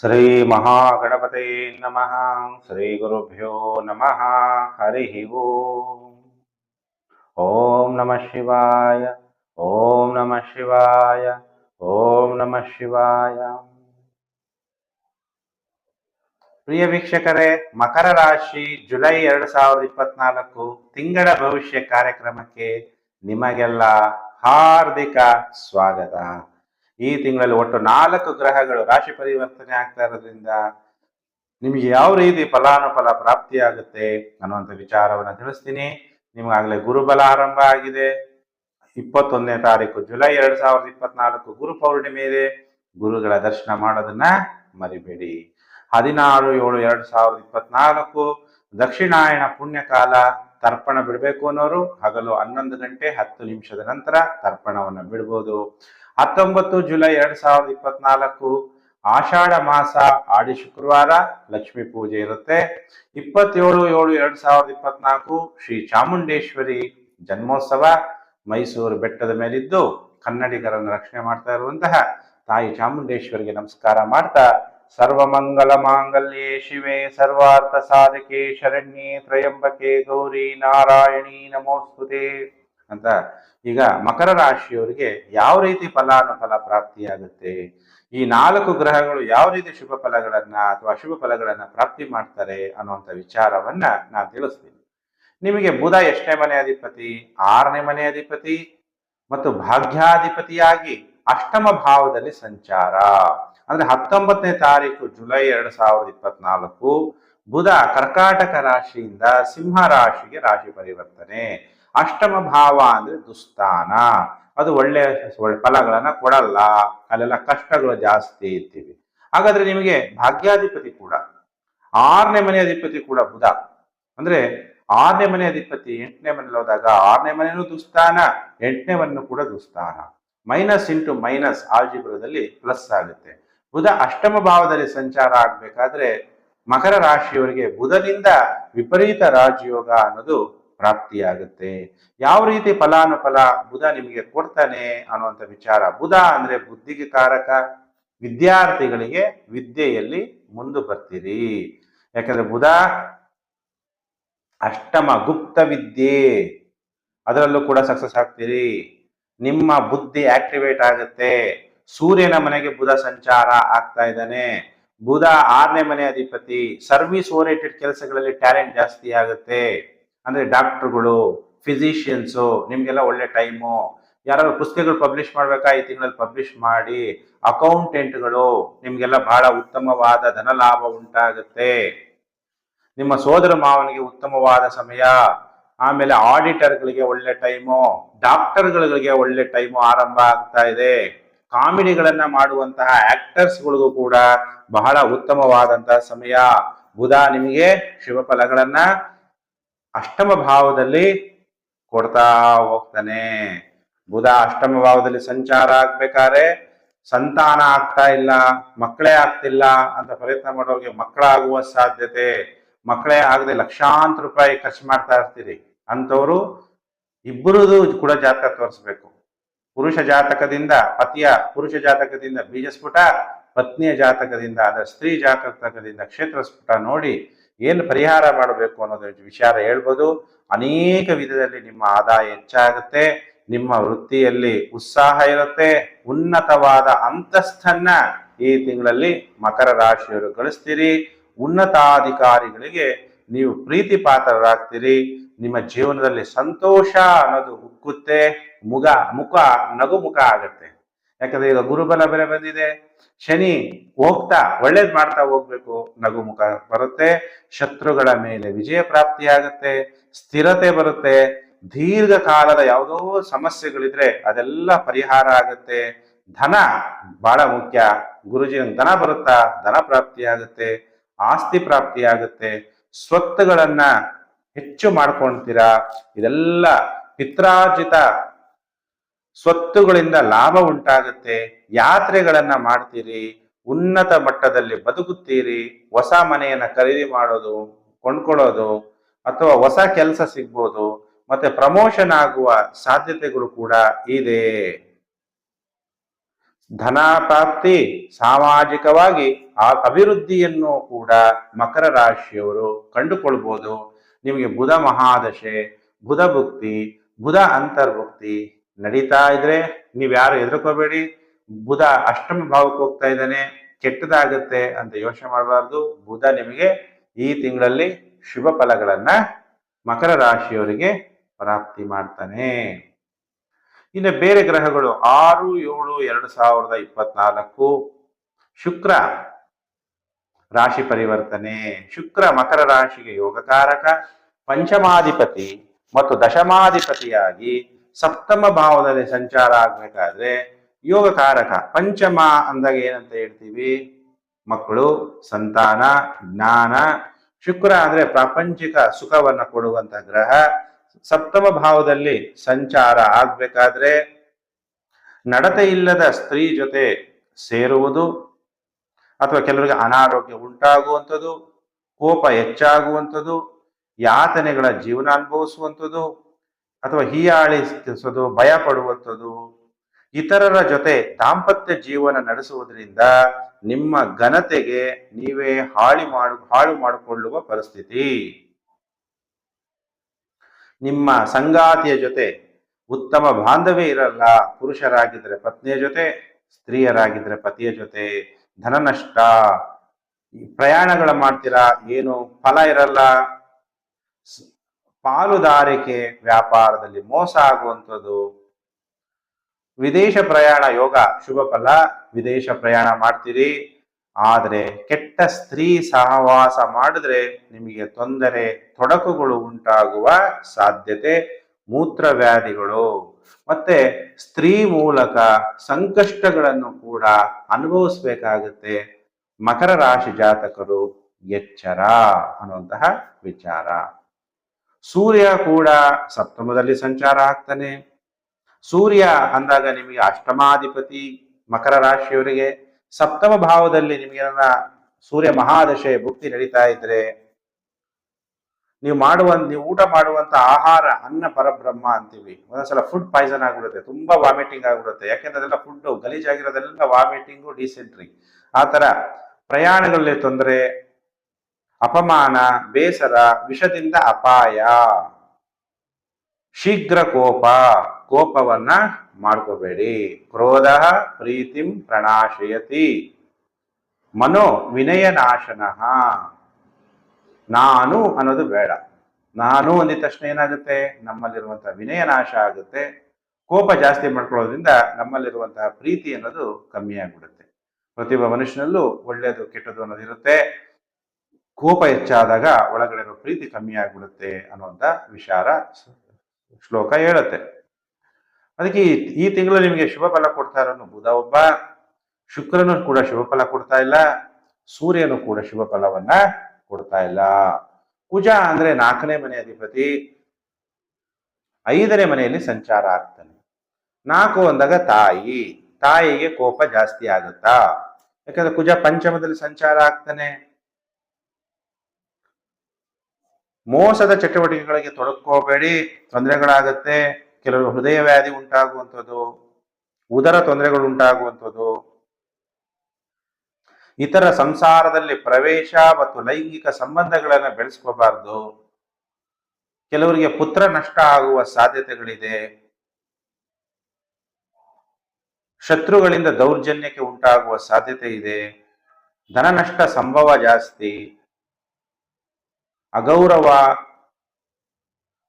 ಶ್ರೀ ಮಹಾಗಣಪತೆ ನಮಃ. ಶ್ರೀ ಗುರುಭ್ಯೋ ನಮಃ ಹರಿ ಓಂ ನಮಃ ಶಿವಾಯ. ಓಂ ನಮಃ ಶಿವಾಯ. ಓಂ ನಮಃ ಶಿವಾಯ. ಪ್ರಿಯ ವೀಕ್ಷಕರೇ, ಮಕರ ರಾಶಿ ಜುಲೈ ಎರಡ್ ಸಾವಿರದ ಇಪ್ಪತ್ನಾಲ್ಕು ತಿಂಗಳ ಭವಿಷ್ಯ ಕಾರ್ಯಕ್ರಮಕ್ಕೆ ನಿಮಗೆಲ್ಲ ಹಾರ್ದಿಕ ಸ್ವಾಗತ. ಈ ತಿಂಗಳಲ್ಲಿ ಒಟ್ಟು ನಾಲ್ಕು ಗ್ರಹಗಳು ರಾಶಿ ಪರಿವರ್ತನೆ ಆಗ್ತಾ ಇರೋದ್ರಿಂದ ನಿಮಗೆ ಯಾವ ರೀತಿ ಫಲಾನುಫಲ ಪ್ರಾಪ್ತಿಯಾಗುತ್ತೆ ಅನ್ನುವಂಥ ವಿಚಾರವನ್ನ ತಿಳಿಸ್ತೀನಿ. ನಿಮಗಾಗಲೇ ಗುರುಬಲ ಆರಂಭ ಆಗಿದೆ. ಇಪ್ಪತ್ತೊಂದನೇ ತಾರೀಕು ಜುಲೈ ಎರಡ್ ಸಾವಿರದ ಇಪ್ಪತ್ನಾಲ್ಕು ಗುರು ಪೌರ್ಣಿಮೆ ಇದೆ. ಗುರುಗಳ ದರ್ಶನ ಮಾಡೋದನ್ನ ಮರಿಬೇಡಿ. ಹದಿನಾರು ಏಳು ಎರಡ್ ಸಾವಿರದ ಇಪ್ಪತ್ನಾಲ್ಕು ದಕ್ಷಿಣಾಯಣ ಪುಣ್ಯಕಾಲ ತರ್ಪಣ ಬಿಡಬೇಕು ಅನ್ನೋರು ಹಗಲು ಹನ್ನೊಂದು ಗಂಟೆ ಹತ್ತು ನಿಮಿಷದ ನಂತರ ತರ್ಪಣವನ್ನು ಬಿಡ್ಬೋದು. ಹತ್ತೊಂಬತ್ತು ಜುಲೈ ಎರಡ್ ಸಾವಿರದ ಇಪ್ಪತ್ನಾಲ್ಕು ಆಷಾಢ ಮಾಸ, ಆಡಿ ಶುಕ್ರವಾರ, ಲಕ್ಷ್ಮೀ ಪೂಜೆ ಇರುತ್ತೆ. ಇಪ್ಪತ್ತೇಳು ಏಳು ಎರಡ್ ಸಾವಿರದ ಇಪ್ಪತ್ನಾಲ್ಕು ಶ್ರೀ ಚಾಮುಂಡೇಶ್ವರಿ ಜನ್ಮೋತ್ಸವ ಮೈಸೂರು ಬೆಟ್ಟದ ಮೇಲಿದ್ದು ಕನ್ನಡಿಗರನ್ನು ರಕ್ಷಣೆ ಮಾಡ್ತಾ ಇರುವಂತಹ ತಾಯಿ ಚಾಮುಂಡೇಶ್ವರಿಗೆ ನಮಸ್ಕಾರ ಮಾಡ್ತಾ ಸರ್ವಮಂಗಲ ಮಾಂಗಲ್ಯೆ ಶಿವೆ ಸರ್ವಾರ್ಥ ಸಾಧಕೆ ಶರಣ್ಯೆ ತ್ರಯಂಬಕೆ ಗೌರಿ ನಾರಾಯಣಿ ನಮೋಸ್ತುತೆ. ಅಂತ. ಈಗ ಮಕರ ರಾಶಿಯವರಿಗೆ ಯಾವ ರೀತಿ ಫಲಾನುಫಲ ಪ್ರಾಪ್ತಿಯಾಗುತ್ತೆ? ಈ ನಾಲ್ಕು ಗ್ರಹಗಳು ಯಾವ ರೀತಿ ಶುಭ ಫಲಗಳನ್ನ ಅಥವಾ ಅಶುಭ ಫಲಗಳನ್ನ ಪ್ರಾಪ್ತಿ ಮಾಡ್ತಾರೆ ಅನ್ನುವಂಥ ವಿಚಾರವನ್ನ ನಾನು ತಿಳಿಸ್ತೀನಿ. ನಿಮಗೆ ಬುಧ ಎಷ್ಟನೇ ಮನೆ ಅಧಿಪತಿ, ಆರನೇ ಮನೆ ಅಧಿಪತಿ ಮತ್ತು ಭಾಗ್ಯಾಧಿಪತಿಯಾಗಿ ಅಷ್ಟಮ ಭಾವದಲ್ಲಿ ಸಂಚಾರ. ಅಂದ್ರೆ ಹತ್ತೊಂಬತ್ತನೇ ತಾರೀಕು ಜುಲೈ ಎರಡ್ ಸಾವಿರದ ಇಪ್ಪತ್ನಾಲ್ಕು, ಬುಧ ಕರ್ಕಾಟಕ ರಾಶಿಯಿಂದ ಸಿಂಹ ರಾಶಿಗೆ ರಾಶಿ ಪರಿವರ್ತನೆ. ಅಷ್ಟಮ ಭಾವ ಅಂದ್ರೆ ದುಸ್ತಾನ. ಅದು ಒಳ್ಳೆ ಒಳ್ಳೆ ಫಲಗಳನ್ನ ಕೊಡಲ್ಲ. ಅಲ್ಲೆಲ್ಲ ಕಷ್ಟಗಳು ಜಾಸ್ತಿ ಇರ್ತೀವಿ. ಹಾಗಾದ್ರೆ ನಿಮಗೆ ಭಾಗ್ಯಾಧಿಪತಿ ಕೂಡ, ಆರನೇ ಮನೆ ಅಧಿಪತಿ ಕೂಡ ಬುಧ. ಅಂದ್ರೆ ಆರನೇ ಮನೆ ಅಧಿಪತಿ ಎಂಟನೇ ಮನೇಲಿ ಹೋದಾಗ ಆರನೇ ಮನೆಯೂ ದುಸ್ತಾನ, ಎಂಟನೇ ಮನೆಯೂ ಕೂಡ ದುಸ್ತಾನ. ಮೈನಸ್ ಇಂಟು ಮೈನಸ್ ಆಲ್ಜಿಬ್ರದಲ್ಲಿ ಪ್ಲಸ್ ಆಗುತ್ತೆ. ಬುಧ ಅಷ್ಟಮ ಭಾವದಲ್ಲಿ ಸಂಚಾರ ಆಗ್ಬೇಕಾದ್ರೆ ಮಕರ ರಾಶಿಯವರಿಗೆ ಬುಧನಿಂದ ವಿಪರೀತ ರಾಜಯೋಗ ಅನ್ನೋದು ಪ್ರಾಪ್ತಿಯಾಗುತ್ತೆ. ಯಾವ ರೀತಿ ಫಲಾನುಫಲ ಬುಧ ನಿಮಗೆ ಕೊಡ್ತಾನೆ ಅನ್ನುವಂಥ ವಿಚಾರ. ಬುಧ ಅಂದ್ರೆ ಬುದ್ಧಿಗೆ ಕಾರಕ. ವಿದ್ಯಾರ್ಥಿಗಳಿಗೆ ವಿದ್ಯೆಯಲ್ಲಿ ಮುಂದೆ ಬರ್ತೀರಿ. ಯಾಕಂದ್ರೆ ಬುಧ ಅಷ್ಟಮ ಗುಪ್ತ ವಿದ್ಯೆ. ಅದರಲ್ಲೂ ಕೂಡ ಸಕ್ಸಸ್ ಆಗ್ತೀರಿ. ನಿಮ್ಮ ಬುದ್ಧಿ ಆಕ್ಟಿವೇಟ್ ಆಗುತ್ತೆ. ಸೂರ್ಯನ ಮನೆಗೆ ಬುಧ ಸಂಚಾರ ಆಗ್ತಾ ಇದ್ದಾನೆ. ಬುಧ ಆರನೇ ಮನೆ ಅಧಿಪತಿ. ಸರ್ವಿಸ್ ಓರಿಯೆಂಟೆಡ್ ಕೆಲಸಗಳಲ್ಲಿ ಟ್ಯಾಲೆಂಟ್ ಜಾಸ್ತಿ ಆಗುತ್ತೆ. ಅಂದ್ರೆ ಡಾಕ್ಟರ್ಗಳು, ಫಿಸಿಷಿಯನ್ಸು, ನಿಮಗೆಲ್ಲ ಒಳ್ಳೆ ಟೈಮು. ಯಾರಾದ್ರೂ ಪುಸ್ತಕಗಳು ಪಬ್ಲಿಷ್ ಮಾಡ್ಬೇಕಾ ಈ ತಿಂಗಳಲ್ಲಿ ಪಬ್ಲಿಷ್ ಮಾಡಿ, ಅಕೌಂಟೆಂಟ್ಗಳು, ನಿಮಗೆಲ್ಲ ಬಹಳ ಉತ್ತಮವಾದ ಧನ ಲಾಭ ಉಂಟಾಗುತ್ತೆ. ನಿಮ್ಮ ಸೋದರ ಮಾವನಿಗೆ ಉತ್ತಮವಾದ ಸಮಯ. ಆಮೇಲೆ ಆಡಿಟರ್ಗಳಿಗೆ ಒಳ್ಳೆ ಟೈಮು. ಡಾಕ್ಟರ್ಗಳಿಗೆ ಒಳ್ಳೆ ಟೈಮು ಆರಂಭ ಆಗ್ತಾ ಇದೆ. ಕಾಮಿಡಿಗಳನ್ನ ಮಾಡುವಂತಹ ಆಕ್ಟರ್ಸ್ಗಳಿಗೂ ಕೂಡ ಬಹಳ ಉತ್ತಮವಾದಂತಹ ಸಮಯ. ಬುಧ ನಿಮಗೆ ಶುಭ ಫಲಗಳನ್ನ ಅಷ್ಟಮ ಭಾವದಲ್ಲಿ ಕೊಡ್ತಾ ಹೋಗ್ತಾನೆ. ಬುಧ ಅಷ್ಟಮ ಭಾವದಲ್ಲಿ ಸಂಚಾರ ಆಗ್ಬೇಕಾದ್ರೆ ಸಂತಾನ ಆಗ್ತಾ ಇಲ್ಲ, ಮಕ್ಕಳೇ ಆಗ್ತಿಲ್ಲ ಅಂತ ಪ್ರಯತ್ನ ಮಾಡೋರಿಗೆ ಮಕ್ಕಳಾಗುವ ಸಾಧ್ಯತೆ. ಮಕ್ಕಳೇ ಆಗದೆ ಲಕ್ಷಾಂತರ ರೂಪಾಯಿ ಖರ್ಚು ಮಾಡ್ತಾ ಇರ್ತೀರಿ. ಅಂಥವ್ರು ಇಬ್ಬರದು ಕೂಡ ಜಾತಕ ತೋರಿಸ್ಬೇಕು. ಪುರುಷ ಜಾತಕದಿಂದ ಪತಿಯ ಪುರುಷ ಜಾತಕದಿಂದ ಬೀಜ ಬೀಜಸ್ಫುಟ, ಪತ್ನಿಯ ಜಾತಕದಿಂದ ಅದರ ಸ್ತ್ರೀ ಜಾತಕದಿಂದ ಕ್ಷೇತ್ರ ಸ್ಫುಟ ನೋಡಿ ಏನು ಪರಿಹಾರ ಮಾಡಬೇಕು ಅನ್ನೋದ್ರ ವಿಚಾರ ಹೇಳ್ಬೋದು. ಅನೇಕ ವಿಧದಲ್ಲಿ ನಿಮ್ಮ ಆದಾಯ ಹೆಚ್ಚಾಗುತ್ತೆ, ನಿಮ್ಮ ವೃತ್ತಿಯಲ್ಲಿ ಉತ್ಸಾಹ ಇರುತ್ತೆ, ಉನ್ನತವಾದ ಅಂತಸ್ಥನ್ನ ಈ ತಿಂಗಳಲ್ಲಿ ಮಕರ ರಾಶಿಯವರು ಗಳಿಸ್ತೀರಿ. ಉನ್ನತಾಧಿಕಾರಿಗಳಿಗೆ ನೀವು ಪ್ರೀತಿ ಪಾತ್ರರಾಗ್ತೀರಿ ನಿಮ್ಮ ಜೀವನದಲ್ಲಿ ಸಂತೋಷ ಅನ್ನೋದು ಉಕ್ಕುತ್ತೆ, ಮುಗ, ಮುಖ ನಗು ಮುಖ ಆಗುತ್ತೆ. ಯಾಕಂದ್ರೆ ಈಗ ಗುರುಬಲ ಬೆಲೆ ಬಂದಿದೆ. ಶನಿ ಹೋಗ್ತಾ ಒಳ್ಳೇದ್ ಮಾಡ್ತಾ ಹೋಗ್ಬೇಕು. ನಗು ಮುಖ ಬರುತ್ತೆ, ಶತ್ರುಗಳ ಮೇಲೆ ವಿಜಯ ಪ್ರಾಪ್ತಿಯಾಗುತ್ತೆ ಸ್ಥಿರತೆ ಬರುತ್ತೆ. ದೀರ್ಘಕಾಲದ ಯಾವುದೋ ಸಮಸ್ಯೆಗಳಿದ್ರೆ ಅದೆಲ್ಲ ಪರಿಹಾರ ಆಗುತ್ತೆ. ಧನ ಬಹಳ ಮುಖ್ಯ. ಗುರುಜಿ ಧನ ಬರುತ್ತಾ, ಧನ ಪ್ರಾಪ್ತಿಯಾಗುತ್ತೆ ಆಸ್ತಿ ಪ್ರಾಪ್ತಿಯಾಗುತ್ತೆ ಸ್ವತ್ತುಗಳನ್ನ ಹೆಚ್ಚು ಮಾಡ್ಕೊಳ್ತೀರಾ ಇದೆಲ್ಲ ಪಿತ್ರಾರ್ಜಿತ ಸ್ವತ್ತುಗಳಿಂದ ಲಾಭ ಉಂಟಾಗುತ್ತೆ. ಯಾತ್ರೆಗಳನ್ನ ಮಾಡ್ತೀರಿ, ಉನ್ನತ ಮಟ್ಟದಲ್ಲಿ ಬದುಕುತ್ತೀರಿ, ಹೊಸ ಮನೆಯನ್ನ ಖರೀದಿ ಮಾಡೋದು, ಕೊಂಡ್ಕೊಳ್ಳೋದು, ಅಥವಾ ಹೊಸ ಕೆಲಸ ಸಿಗ್ಬೋದು, ಮತ್ತೆ ಪ್ರಮೋಷನ್ ಆಗುವ ಸಾಧ್ಯತೆಗಳು ಕೂಡ ಇದೆ. ಧನ ಪ್ರಾಪ್ತಿ ಸಾಮಾಜಿಕವಾಗಿ ಅಭಿವೃದ್ಧಿಯನ್ನು ಕೂಡ ಮಕರ ರಾಶಿಯವರು ಕಂಡುಕೊಳ್ಬೋದು. ನಿಮಗೆ ಬುಧ ಮಹಾದಶೆ, ಬುಧ ಭುಕ್ತಿ, ಬುಧ ಅಂತರ್ಭುಕ್ತಿ ನಡೀತಾ ಇದ್ರೆ ನೀವ್ಯಾರು ಹೆದರ್ಕೋಬೇಡಿ ಬುಧ ಅಷ್ಟಮ ಭಾವಕ್ಕೆ ಹೋಗ್ತಾ ಇದ್ದಾನೆ, ಕೆಟ್ಟದಾಗತ್ತೆ ಅಂತ ಯೋಚನೆ ಮಾಡಬಾರ್ದು. ಬುಧ ನಿಮಗೆ ಈ ತಿಂಗಳಲ್ಲಿ ಶುಭ ಫಲಗಳನ್ನ ಮಕರ ರಾಶಿಯವರಿಗೆ ಪ್ರಾಪ್ತಿ ಮಾಡ್ತಾನೆ. ಇನ್ನು ಬೇರೆ ಗ್ರಹಗಳು ಆರು, ಏಳು, ಎರಡು ಸಾವಿರದ ಇಪ್ಪತ್ನಾಲ್ಕು. ಶುಕ್ರ ರಾಶಿ ಪರಿವರ್ತನೆ. ಶುಕ್ರ ಮಕರ ರಾಶಿಗೆ ಯೋಗಕಾರಕ. ಪಂಚಮಾಧಿಪತಿ ಮತ್ತು ದಶಮಾಧಿಪತಿಯಾಗಿ ಸಪ್ತಮ ಭಾವದಲ್ಲಿ ಸಂಚಾರ ಆಗ್ಬೇಕಾದ್ರೆ ಯೋಗಕಾರಕ. ಪಂಚಮ ಅಂದಾಗ ಏನಂತ ಹೇಳ್ತೀವಿ? ಮಕ್ಕಳು, ಸಂತಾನ, ಜ್ಞಾನ. ಶುಕ್ರ ಅಂದ್ರೆ ಪ್ರಾಪಂಚಿಕ ಸುಖವನ್ನ ಕೊಡುವಂತ ಗ್ರಹ. ಸಪ್ತಮ ಭಾವದಲ್ಲಿ ಸಂಚಾರ ಆಗ್ಬೇಕಾದ್ರೆ ನಡತೆ ಇಲ್ಲದ ಸ್ತ್ರೀ ಜೊತೆ ಸೇರುವುದು ಅಥವಾ ಕೆಲವರಿಗೆ ಅನಾರೋಗ್ಯ ಉಂಟಾಗುವಂಥದ್ದು, ಕೋಪ ಹೆಚ್ಚಾಗುವಂಥದ್ದು, ಯಾತನೆಗಳ ಜೀವನ ಅನುಭವಿಸುವಂಥದ್ದು ಅಥವಾ ಹೀಯಾಳಿಸೋದು ಭಯ ಪಡುವಂಥದ್ದು ಇತರರ ಜೊತೆ ದಾಂಪತ್ಯ ಜೀವನ ನಡೆಸುವುದರಿಂದ ನಿಮ್ಮ ಘನತೆಗೆ ನೀವೇ ಹಾಳಿ ಮಾಡು, ಹಾಳು ಮಾಡಿಕೊಳ್ಳುವ ಪರಿಸ್ಥಿತಿ. ನಿಮ್ಮ ಸಂಗಾತಿಯ ಜೊತೆ ಉತ್ತಮ ಬಾಂಧವ್ಯ ಇರಲ್ಲ, ಪುರುಷರಾಗಿದ್ರೆ ಪತ್ನಿಯ ಜೊತೆ, ಸ್ತ್ರೀಯರಾಗಿದ್ರೆ ಪತಿಯ ಜೊತೆ ಧನ ನಷ್ಟ ಪ್ರಯಾಣಗಳ ಮಾಡ್ತೀರಾ, ಏನು ಫಲ ಇರಲ್ಲ. ಪಾಲುದಾರಿಕೆ ವ್ಯಾಪಾರದಲ್ಲಿ ಮೋಸ ಆಗುವಂಥದ್ದು ವಿದೇಶ ಪ್ರಯಾಣ ಯೋಗ ಶುಭ ಫಲ. ವಿದೇಶ ಪ್ರಯಾಣ ಮಾಡ್ತೀರಿ. ಆದರೆ ಕೆಟ್ಟ ಸ್ತ್ರೀ ಸಹವಾಸ ಮಾಡಿದ್ರೆ ನಿಮಗೆ ತೊಂದರೆ, ತೊಡಕುಗಳು ಉಂಟಾಗುವ ಸಾಧ್ಯತೆ. ಮೂತ್ರವ್ಯಾಧಿಗಳು ಮತ್ತೆ ಸ್ತ್ರೀ ಮೂಲಕ ಸಂಕಷ್ಟಗಳನ್ನು ಕೂಡ ಅನುಭವಿಸ್ಬೇಕಾಗುತ್ತೆ. ಮಕರ ರಾಶಿ ಜಾತಕರು ಎಚ್ಚರ ಅನ್ನುವಂತಹ ವಿಚಾರ. ಸೂರ್ಯ ಕೂಡ ಸಪ್ತಮದಲ್ಲಿ ಸಂಚಾರ ಆಗ್ತಾನೆ. ಸೂರ್ಯ ಅಂದಾಗ ನಿಮಗೆ ಅಷ್ಟಮಾಧಿಪತಿ ಮಕರ ರಾಶಿಯವರಿಗೆ ಸಪ್ತಮ ಭಾವದಲ್ಲಿ ನಿಮಗೆ ಸೂರ್ಯ ಮಹಾದಶೆ ಭುಕ್ತಿ ನಡೀತಾ ಇದ್ರೆ ನೀವು ಮಾಡುವ ನೀವು ಊಟ ಮಾಡುವಂತ ಆಹಾರ ಅನ್ನ ಪರಬ್ರಹ್ಮ ಅಂತೀವಿ. ಒಂದೊಂದ್ಸಲ ಫುಡ್ ಪಾಯ್ಸನ್ ಆಗ್ಬಿಡುತ್ತೆ, ತುಂಬಾ ವಾಮಿಟಿಂಗ್ ಆಗಿಬಿಡುತ್ತೆ. ಯಾಕೆಂದ್ರೆ ಅದೆಲ್ಲ ಫುಡ್ ಗಲೀಜಾಗಿರೋದೆಲ್ಲ ವಾಮಿಟಿಂಗು ಡಿಸೆಂಟ್ರಿ ಆ ತರ ಪ್ರಯಾಣಗಳಲ್ಲಿ ತೊಂದರೆ, ಅಪಮಾನ, ಬೇಸರ, ವಿಷದಿಂದ ಅಪಾಯ. ಶೀಘ್ರ ಕೋಪ. ಕೋಪವನ್ನ ಮಾಡ್ಕೋಬೇಡಿ. ಕ್ರೋಧ ಪ್ರೀತಿಂ ಪ್ರಣಾಶಯತಿ. ಮನೋ ವಿನಯ ನಾಶನಃ ನಾನು ಅನ್ನೋದು ಬೇಡ. ನಾನು ಅಂದಿದ ತಕ್ಷಣ ಏನಾಗುತ್ತೆ? ನಮ್ಮಲ್ಲಿರುವಂತಹ ವಿನಯ ನಾಶ ಆಗುತ್ತೆ. ಕೋಪ ಜಾಸ್ತಿ ಮಾಡ್ಕೊಳ್ಳೋದ್ರಿಂದ ನಮ್ಮಲ್ಲಿರುವಂತಹ ಪ್ರೀತಿ ಅನ್ನೋದು ಕಮ್ಮಿ ಆಗ್ಬಿಡುತ್ತೆ. ಪ್ರತಿಯೊಬ್ಬ ಮನುಷ್ಯನಲ್ಲೂ ಒಳ್ಳೆಯದು, ಕೆಟ್ಟದು ಅನ್ನೋದು ಇರುತ್ತೆ. ಕೋಪ ಹೆಚ್ಚಾದಾಗ ಒಳಗಡೆ ಪ್ರೀತಿ ಕಮ್ಮಿ ಆಗ್ಬಿಡುತ್ತೆ ಅನ್ನುವಂಥ ವಿಚಾರ ಶ್ಲೋಕ ಹೇಳುತ್ತೆ. ಅದಕ್ಕೆ ಈ- ತಿಂಗಳು ನಿಮಗೆ ಶುಭ ಫಲ ಕೊಡ್ತಾ ಇರೋನು ಬುಧ ಒಬ್ಬ, ಶುಕ್ರನು ಕೂಡ ಶುಭ ಫಲ ಕೊಡ್ತಾ ಇಲ್ಲ, ಸೂರ್ಯನು ಕೂಡ ಶುಭ ಫಲವನ್ನ ಕೊಡ್ತಾ ಇಲ್ಲ. ಕುಜ ಅಂದ್ರೆ ನಾಲ್ಕನೇ ಮನೆ ಅಧಿಪತಿ, ಐದನೇ ಮನೆಯಲ್ಲಿ ಸಂಚಾರ ಆಗ್ತಾನೆ. ನಾಲ್ಕು ಅಂದಾಗ ತಾಯಿ, ತಾಯಿಗೆ ಕೋಪ ಜಾಸ್ತಿ ಆಗುತ್ತಾ? ಯಾಕಂದ್ರೆ ಕುಜ ಪಂಚಮದಲ್ಲಿ ಸಂಚಾರ ಆಗ್ತಾನೆ. ಮೋಸದ ಚಟುವಟಿಕೆಗಳಿಗೆ ತೊಡಕೋಬೇಡಿ, ತೊಂದರೆಗಳಾಗತ್ತೆ ಕೆಲವರು ಹೃದಯ ವ್ಯಾಧಿ ಉಂಟಾಗುವಂಥದ್ದು, ಉದರ ತೊಂದರೆಗಳು ಉಂಟಾಗುವಂಥದ್ದು. ಇತರ ಸಂಸಾರದಲ್ಲಿ ಪ್ರವೇಶ ಮತ್ತು ಲೈಂಗಿಕ ಸಂಬಂಧಗಳನ್ನು ಬೆಳೆಸ್ಕೋಬಾರ್ದು. ಕೆಲವರಿಗೆ ಪುತ್ರ ನಷ್ಟ ಆಗುವ ಸಾಧ್ಯತೆಗಳಿದೆ. ಶತ್ರುಗಳಿಂದ ದೌರ್ಜನ್ಯಕ್ಕೆ ಉಂಟಾಗುವ ಸಾಧ್ಯತೆ ಇದೆ ಧನ ನಷ್ಟ ಸಂಭವ ಜಾಸ್ತಿ. ಅಗೌರವ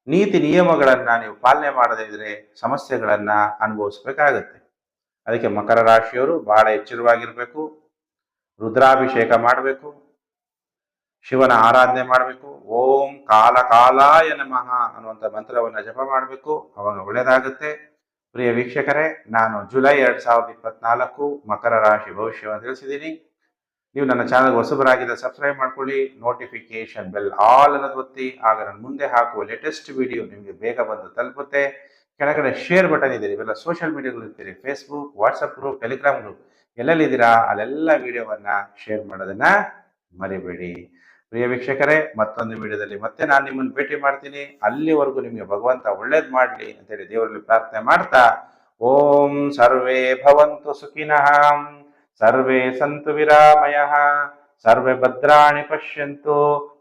ನೀತಿ ನಿಯಮಗಳನ್ನ ನೀವು ಪಾಲನೆ ಮಾಡದೇ ಇದ್ರೆ ಸಮಸ್ಯೆಗಳನ್ನ ಅನುಭವಿಸ್ಬೇಕಾಗತ್ತೆ. ಅದಕ್ಕೆ ಮಕರ ರಾಶಿಯವರು ಬಹಳ ಎಚ್ಚರವಾಗಿರಬೇಕು. ರುದ್ರಾಭಿಷೇಕ ಮಾಡಬೇಕು. ಶಿವನ ಆರಾಧನೆ ಮಾಡಬೇಕು. ಓಂ ಕಾಲ ಕಾಲಾಯ ನಮಃ ಅನ್ನುವಂಥ ಮಂತ್ರವನ್ನ ಜಪ ಮಾಡಬೇಕು. ಅವಾಗ ಒಳ್ಳೇದಾಗುತ್ತೆ. ಪ್ರಿಯ ವೀಕ್ಷಕರೇ, ನಾನು ಜುಲೈ ಎರಡ್ ಸಾವಿರದ ಇಪ್ಪತ್ನಾಲ್ಕು ಮಕರ ರಾಶಿ ಭವಿಷ್ಯವನ್ನು ತಿಳಿಸಿದ್ದೀನಿ. ನೀವು ನನ್ನ ಚಾನಲ್ ಹೊಸಬರಾಗಿದ್ದ ಸಬ್ಸ್ಕ್ರೈಬ್ ಮಾಡ್ಕೊಳ್ಳಿ ನೋಟಿಫಿಕೇಶನ್ ಬೆಲ್ ಆಲ್ ಅನ್ನೋದು ಒತ್ತಿ, ಆಗ ನಾನು ಮುಂದೆ ಹಾಕುವ ಲೇಟೆಸ್ಟ್ ವಿಡಿಯೋ ನಿಮಗೆ ಬೇಗ ಬಂದು ತಲುಪುತ್ತೆ. ಕೆಳಗಡೆ ಶೇರ್ ಬಟನ್ ಇದೆ, ಇವೆಲ್ಲ ಸೋಷಿಯಲ್ ಮೀಡಿಯಾಗಳು ಇರ್ತೀರಿ Facebook WhatsApp group Telegram group ಎಲ್ಲೆಲ್ಲಿದ್ದೀರಾ ಅಲ್ಲೆಲ್ಲ ವಿಡಿಯೋವನ್ನ ಶೇರ್ ಮಾಡೋದನ್ನ ಮರಿಬೇಡಿ. ಪ್ರಿಯ ವೀಕ್ಷಕರೇ, ಮತ್ತೊಂದು ವಿಡಿಯೋದಲ್ಲಿ ಮತ್ತೆ ನಾನು ನಿಮ್ಮನ್ನು ಭೇಟಿ ಮಾಡ್ತೀನಿ. ಅಲ್ಲಿವರೆಗೂ ನಿಮಗೆ ಭಗವಂತ ಒಳ್ಳೇದು ಮಾಡಲಿ ಅಂತೇಳಿ ದೇವರಲ್ಲಿ ಪ್ರಾರ್ಥನೆ ಮಾಡ್ತಾ, ಓಂ ಸರ್ವೇ ಭವಂತು ಸುಖಿನಃ. ಸರ್ವೇ ಸಂತು ವಿರಾಮಯ. ಸರ್ವೇ ಭದ್ರಾಣಿ ಪಶ್ಯಂತು.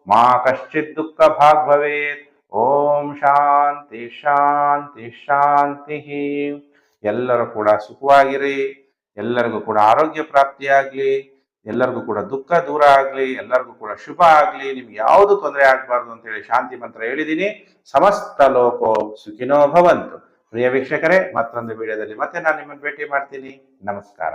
ಮಾ ಕಶ್ಚಿತ್ ದುಃಖ ಭಾಗ್ ಭವೇತ್. ಓಂ ಶಾಂತಿ ಶಾಂತಿ ಶಾಂತಿ. ಎಲ್ಲರೂ ಕೂಡ ಸುಖವಾಗಿರಿ. ಎಲ್ಲರಿಗೂ ಕೂಡ ಆರೋಗ್ಯ ಪ್ರಾಪ್ತಿಯಾಗ್ಲಿ. ಎಲ್ಲರಿಗೂ ಕೂಡ ದುಃಖ ದೂರ ಆಗಲಿ. ಎಲ್ಲರಿಗೂ ಕೂಡ ಶುಭ ಆಗ್ಲಿ. ನಿಮ್ಗೆ ಯಾವುದು ತೊಂದರೆ ಆಗಬಾರ್ದು ಅಂತ ಹೇಳಿ ಶಾಂತಿ ಮಂತ್ರ ಹೇಳಿದೀನಿ ಸಮಸ್ತ ಲೋಕೋ ಸುಖಿನೋ ಭವಂತು. ಪ್ರಿಯ ವೀಕ್ಷಕರೇ, ಮತ್ತೊಂದು ವಿಡಿಯೋದಲ್ಲಿ ಮತ್ತೆ ನಾನು ನಿಮ್ಮನ್ನು ಭೇಟಿ ಮಾಡ್ತೀನಿ. ನಮಸ್ಕಾರ.